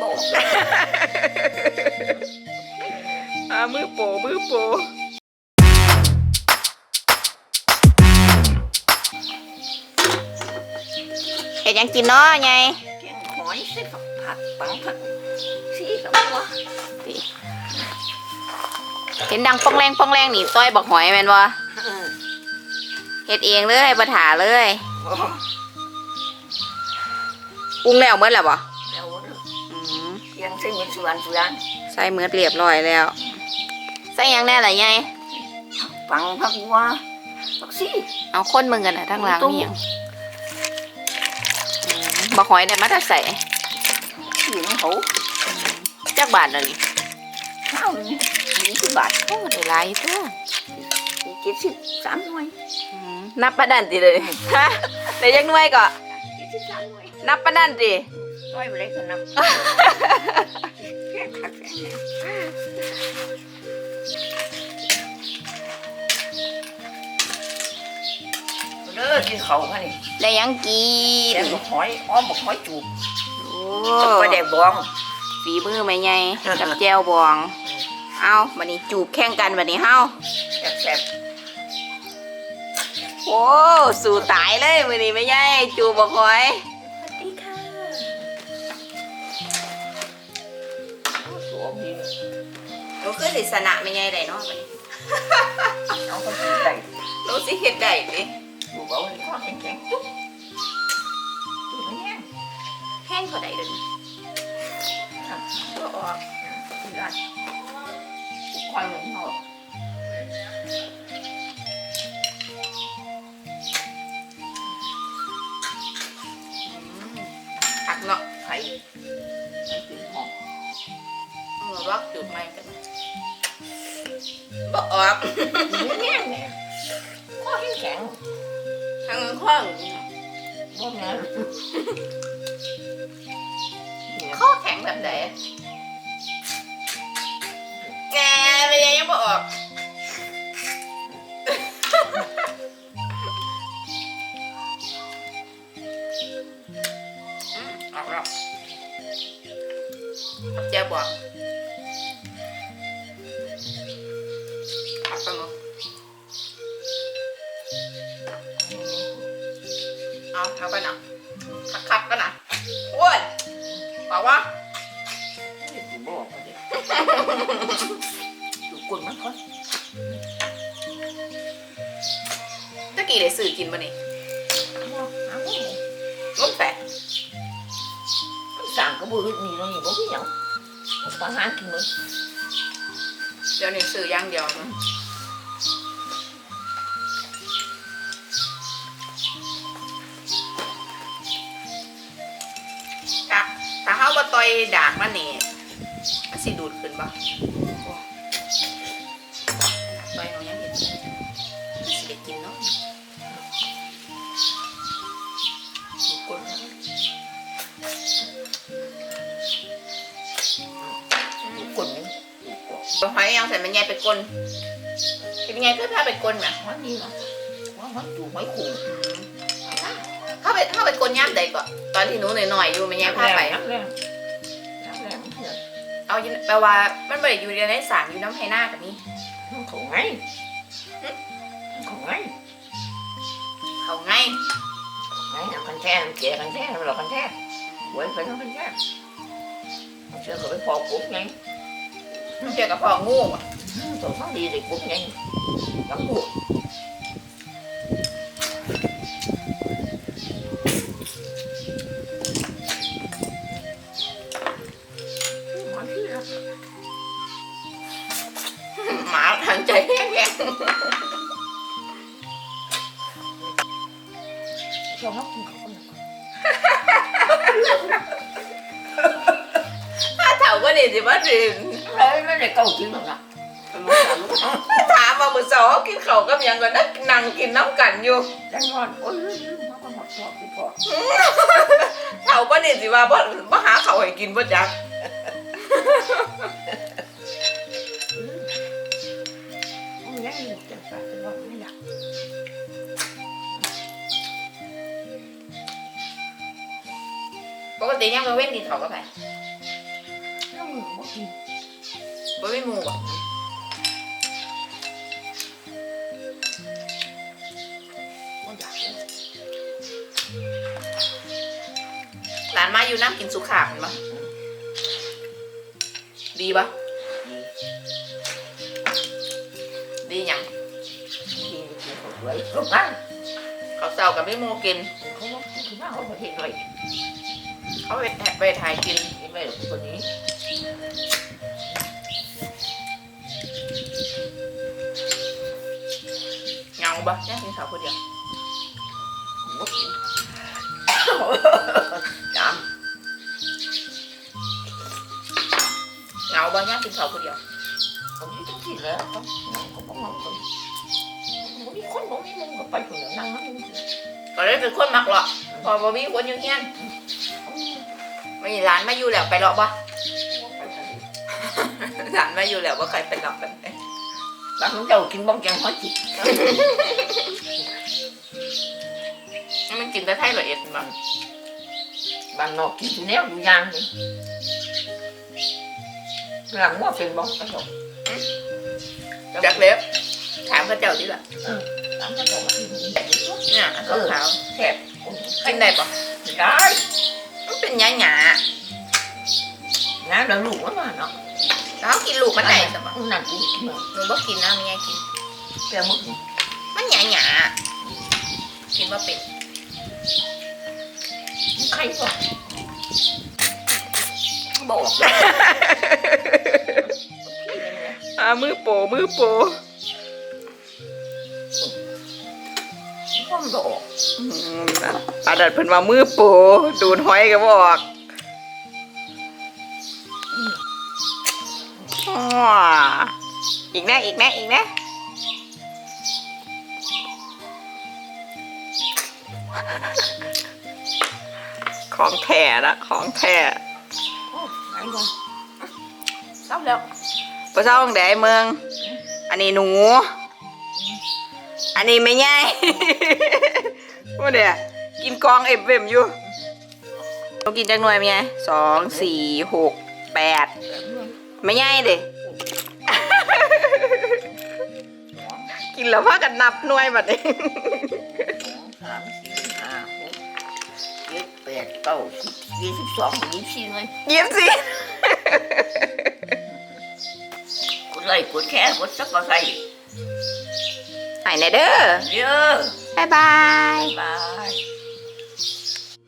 บอกอ่ามือโปมือโปเห็ดหยังกินเนาะไงแกงหอยใส่ผักผัดปังผัดสีกับหัวเห็นดังปองแรงปองแรงนี่ต้อยบอกหอยแม่นบ่เออเห็ดเองเลยปะถาเลย โอ้ ปรุงแล้วเมื่อแล้วบ่แล้วเด้ออืมยังใส่เหมือนสวนสวนใส่เมือเรียบร้อยแล้ว ใส่หยังแน่ล่ะไงปังผักหัวผักสีเอาคนมึงกันนะทั้งหลังตู้นี่หยังอืมบอกหอยได้มาแต่ใส่สีน้ำเขาจักบาทแล้วนี่ข้าวนี่ยี่สิบบาทโอ้ได้หลายตัวเจ็ดสิบสามหน่วยอืมนับปะนันติเลยฮะได้ยังหน่วยก็ เจ็ดสิบสามหน่วยนับปะนันติต้อยไปเลยก็นับแค่คักแค่เด้อกินเขาค่ะนี่ได้ยังกิแกนงบักหอยอ้อมบักหอยจูบโอ้ปลาแดกบองฝีมือไหมไงกับแจวบอง เอาบันนี้จูบแข่งกันบันนี้เฮาแซ่บ โอ้สู่ตายเลยบันนี้ไม่ใช่จูบบอกหอยๆดีค่ะสวมดีหนูคือสิสนะไม่ใช่ได้เนาะบัดนี้เอาไปกินได้หนูสิเฮ็ดได้ดิดูเอาเลยข้อแข็งๆจุ๊บดูมันแห้งแห้งเท่าใดเดี๋ยวนี้ครับก็ออกที่ร้านคอยเหมือนเขา เนาะไข่ไม่กินหอมเอามาวักจูบไม่กันบออกมันแห้งเนี่ยข้อแข็งทางข้างๆบ่แม่นเนี่ยข้อแข็งแบบไหนแงไม่ยังยังบ่อกออก แล้วเจ้าบอกเอาไปมั้งเอาเอาไปนะคักๆกันนะโอ้ยบอกว่ากูบอกว่าเด็กดูกลมันก่อนตะกี้ได้ซื้อกินบ่นี่เอา ก็บ่รู้นี่เนาะนี่บ่พี่หยังปลาหากินมือเดี๋ยวนี้ซื้อย่างเดียวนะถ้าถ้าเฮาบ่ต่อยดากมันนี่สิดูดขึ้นบ่ หอยยังใส่มันใหญ่ไปกลนเป็นไงคือพาไปกลนแหมมันนี่ล่ะว่ามันดูหอยขู่เข้าไปเข้าไปกลนย่ามใดก่อนตอนที่หนูหน่อยๆอยู่มันใหญ่พาไปเอาแปลว่ามันบ่ได้อยู่ในสารอยู่น้ำไหหน้ากับนี่มันเขาไงเขาไงเขาไงไงน้ำกันแท้น้ำเกลือกันแท้น้ำหลอกกันแท้หวยไปน้ำกันแท้เชื่อเขาไปพอปุ๊บไง เกี่ยวกับพ่องูอะตัวทั้งดีเลยปุ๊บไงน้ำบวกหมาทางใจแห้งชอบกินเขาคนๆถ้าเถ่าก็นี่สิว่าดื่ม เลยไม่ได้เก่าจริงหรอกนะถามมามือสองกินเขาวกับหยังก็นักนั่งกินน้ำกันอยู่จังหวัดโอ้ยลืมมาก็หมดชอบที่พอเถ่าก็นี่สิว่าบ่บ่หาเขาวให้กินบ่จักไม่ได้จังหวัดจังหวัดไม่อยากปปกติยังมาเว้นกินเขาวกับไผน้ำมือบ่กิน บ่มีหมู่บ่บ่อยากเลยหลานมาอยู่น้ำกินสุขาเห็นบ่ดีบ่ดีหยังดีกินข้าวสวยลูกนั่นเขาเศร้ากับไม่หมู่กินเขาบอกคือว่าเขาประเทศด้วยเขาไปไปถ่ายกินไอ้แม่คนนี้ เหงาบ่ยังกินข้าวคนเดียวบ่กินจำเหงาบ่ยังกินข้าวคนเดียวผมที่ต้องกินแล้วต้องเขาบอกว่าคนบ่มีคนบ่มีมึงก็ไปคนละนั่งนั่งก็เลยเป็นคนมักเลาะพอบ่มีคนอยู่เฮียนไม่หลานมาอยู่แล้วไปเลาะบ่หลานมาอยู่แล้วว่าใครไปเลาะกัน บางเจ้ากินบ้องแกงหอยจิมันกินแต่ไทยละเอียดมั้งบางนอกกินแนวอยู่ยางนี่หลังว่าเป็นบ้องกระจกจากเล็บถามพระเจ้าดิล่ะหลังกระจกกินเนี่ยอันขาวแซ่บๆกินได้ปะได้มันเป็นหยาหยานะเราลูกมันมาเนาะๆแล้ว เขากินลูกมันได้สมะนั่นกูกินมาหนูบ่กินนะมีไงกินแกมึงมันหยาหยาๆกินว่าเป็นใครบอกบอกอ่ามือโปมือโปพ่อบอกอาดัดเพิ่นว่ามือโปดูดหอยก็บอก อีกนะอีกนะอีกนะของแท้ละของแท้ไอ้บ้าเศร้าแล้วพระเจ้าของแดเมือง อันนี้หนู อันนี้ไม่ง่ายว่าเนี่ยกินกองเอ็มเอ็มอยู่เรากินจังหน่วยไหมไงสองสี่หกแปด ไม่ง่ายเด้กินแล้วพากันนับหน่วยบัดนี้สามสี่ห้าหกเจ็ดแปดเก้าสิบยี่สิบสองยี่สิบสี่เลยยิ้มสิกดไลค์กดแชร์กดซับสไครต์หายในเด้อเยอะบ๊ายบาย บาย